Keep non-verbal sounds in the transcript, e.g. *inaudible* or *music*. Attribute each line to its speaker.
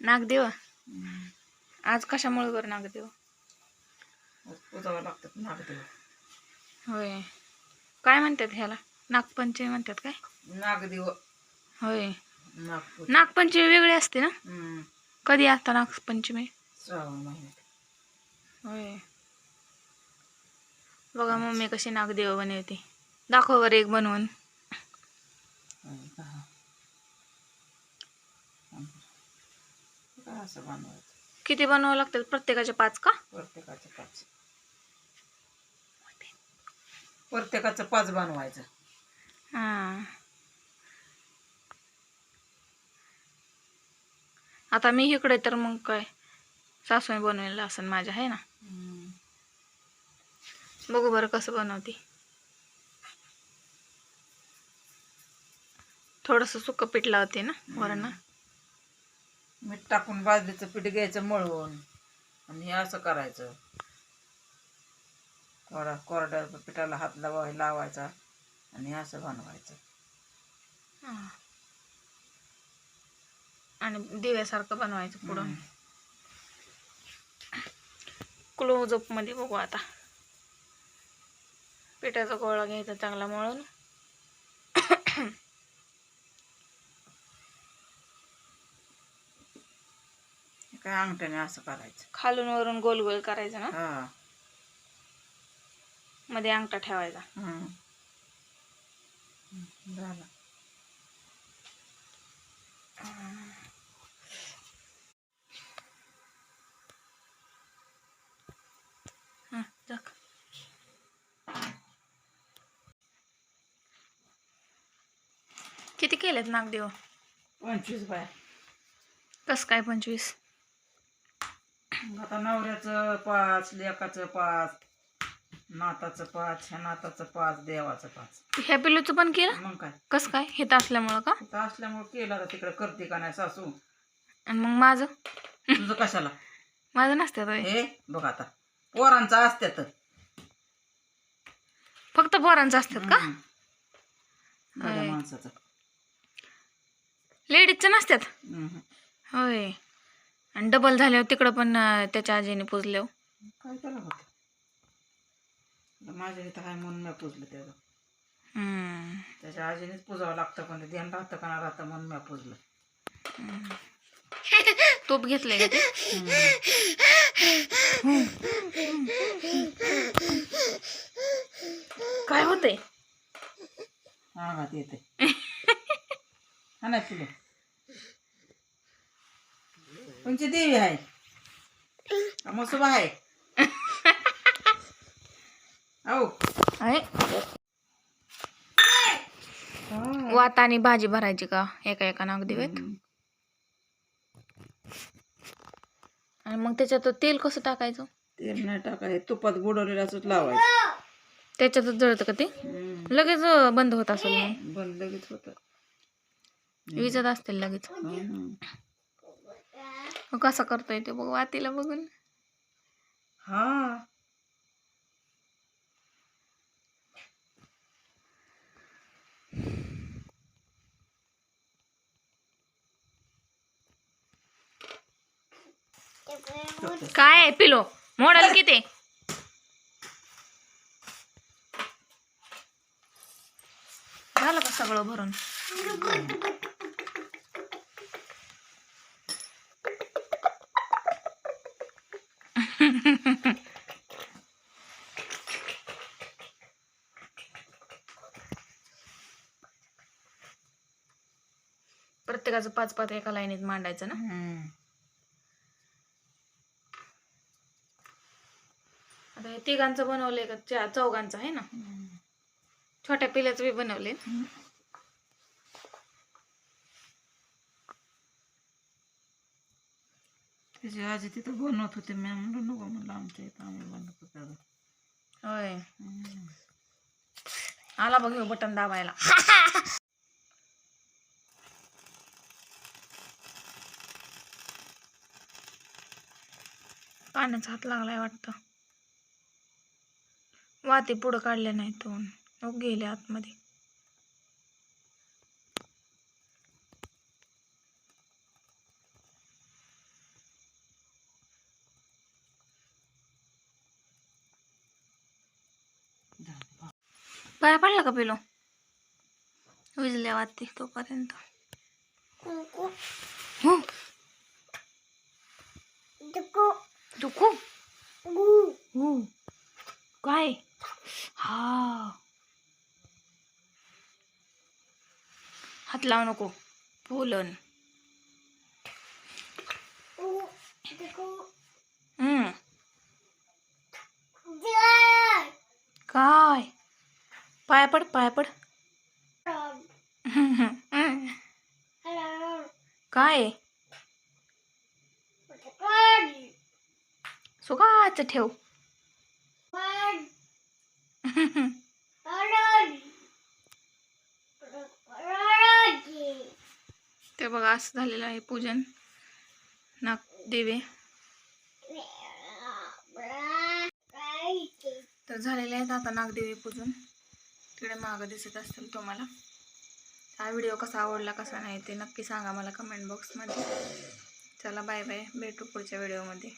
Speaker 1: नागदेव. आज कशामुळे बरं नागदेव?
Speaker 2: पुजावं लागतात नागदेव.
Speaker 1: होय. काय म्हणतात ह्याला? नागपंचमी म्हणतात काय?
Speaker 2: नागदेव.
Speaker 1: होय.
Speaker 2: नागपूर.
Speaker 1: नागपंचमी वेगळी असते ना?
Speaker 2: हम्म.
Speaker 1: कधी असता नागपंचमी?
Speaker 2: श्रावण महिन्यात.
Speaker 1: होय. बघा मम्मी कशी नागदेव बनवते. दाखव बरं एक बनवून.
Speaker 2: आणि. असं बनवायचं.
Speaker 1: किती बनवावं लागतात प्रत्येकाचे पाच का?
Speaker 2: प्रत्येकाचं पाच. प्रत्येकाचं पाच बनवायचं.
Speaker 1: हां. आता मी इकडे तर मग काय सासूने बनवलेलं असेल माझ्या आहे ना. बघू बरं कसं बनवते. थोडंसं सुकं पीठ लावते ना वरण
Speaker 2: मीठ टाकून बाजरीचं पीठ घ्यायचं मळवून आणि हे असं करायचं. कोरा कोरड्या पिठाला हात लावाय लावायचा आणि असं बनवायचं.
Speaker 1: आणि दिव्यासारखं बनवायचं पुढं.
Speaker 2: हम्म.
Speaker 1: क्लोजअपमध्ये बघू आता. पिठाचा गोळा घ्यायचा चांगला मळून.
Speaker 2: काय अंगठ्याने असं करायचं.
Speaker 1: खालून वरून गोल गोल करायचं ना?
Speaker 2: हा.
Speaker 1: मध्ये अंगठा ठेवायचा.
Speaker 2: झालं.
Speaker 1: हां टाक किती केलेत नागदेव?
Speaker 2: पंचवीस बाय.
Speaker 1: कस काय पंचवीस?
Speaker 2: आता नवऱ्याचं पाच लेकाचं पाच नाताचं पाच ह्या नाताचं पाच देवाचं पाच.
Speaker 1: ह्या पिल्लूचं पण केलं?
Speaker 2: मग काय?
Speaker 1: कस काय? हे तर असल्यामुळं का?
Speaker 2: इथं असल्यामुळे केलं आता तिकडे. करते का नाही सासू?
Speaker 1: आणि मग माझं?
Speaker 2: तुझं कशाला?
Speaker 1: माझं नसतं होय.
Speaker 2: हे बघ आता. पोरांचं असत्यात.
Speaker 1: फक्त पोरांचं असतात का?
Speaker 2: हम्म. माझ्या
Speaker 1: होय.
Speaker 2: माणसाचं.
Speaker 1: लेडीजचं नसतात
Speaker 2: हम्म.
Speaker 1: होय. आणि डबल झाल्यावर तिकडं पण त्याच्या आजीने पुजल्यावर.
Speaker 2: काय त्याला होत माझ्या इथं काय म्हणून मी पुजलं त्याचं.
Speaker 1: हम्म.
Speaker 2: त्याच्या आजीनेच पुजावं लागतं पण ते ध्यान राहतं का नाही राहतं म्हणून मी पुजलं.
Speaker 1: तूप घेतलंय काय होतंय?
Speaker 2: अंगात येते हा नाही तुला. तुमची देवी आहे. मसुबा आहे.
Speaker 1: वात आणि भाजी भरायची का? एका एका नाग दिवेत आणि मग त्याच्यात तेल कसं टाकायचं?
Speaker 2: तेल नाही टाकायचं तुपात बुडवलेलं असंच लावायचं.
Speaker 1: त्याच्यातच जळतं का ते. लगेच बंद होत असेल
Speaker 2: बंद लगेच होतं.
Speaker 1: विजत असतील लगेच. मग कसं करतोय ते बघ वातीला बघून.
Speaker 2: हा.
Speaker 1: काय आहे पिलो? मोडल किती? झालं का सगळं भरून? प्रत्येकाचं पाच पाच एका लाईनीत मांडायचं ना?
Speaker 2: हम्म.
Speaker 1: आता हे तिघांचं बनवलंय का? चा चौघांचं आहे ना? छोट्या पिल्याचं बी बनवले
Speaker 2: त्याची आजी तिथं बनवत होते मी म्हणलं नको म्हणलं आमच्या इथं आम्ही बनवत होतो
Speaker 1: होय.
Speaker 2: हम्म.
Speaker 1: आला बघ बटन दाबायला. *laughs* पाण्याचा हात लागलाय वाटतं. वाती पुढं काढल्या नाही तो गेले आतमध्ये. पाया पडला का पिलो? विजल्या वाती तोपर्यंत. दुखू काय हा हात लावू नको पोलन काय पाया पड पाया पड काय सुगाच ठेव. *laughs* ते बघा असं झालेलं आहे पूजन. नाग देवे. तर झालेले आहेत आता नागदेवी पूजन. तिकडे मागं दिसत असतील तुम्हाला. हा व्हिडिओ कसा आवडला कसा नाही ते नक्की सांगा मला कमेंट बॉक्समध्ये चला बाय बाय भेटू पुढच्या व्हिडिओमध्ये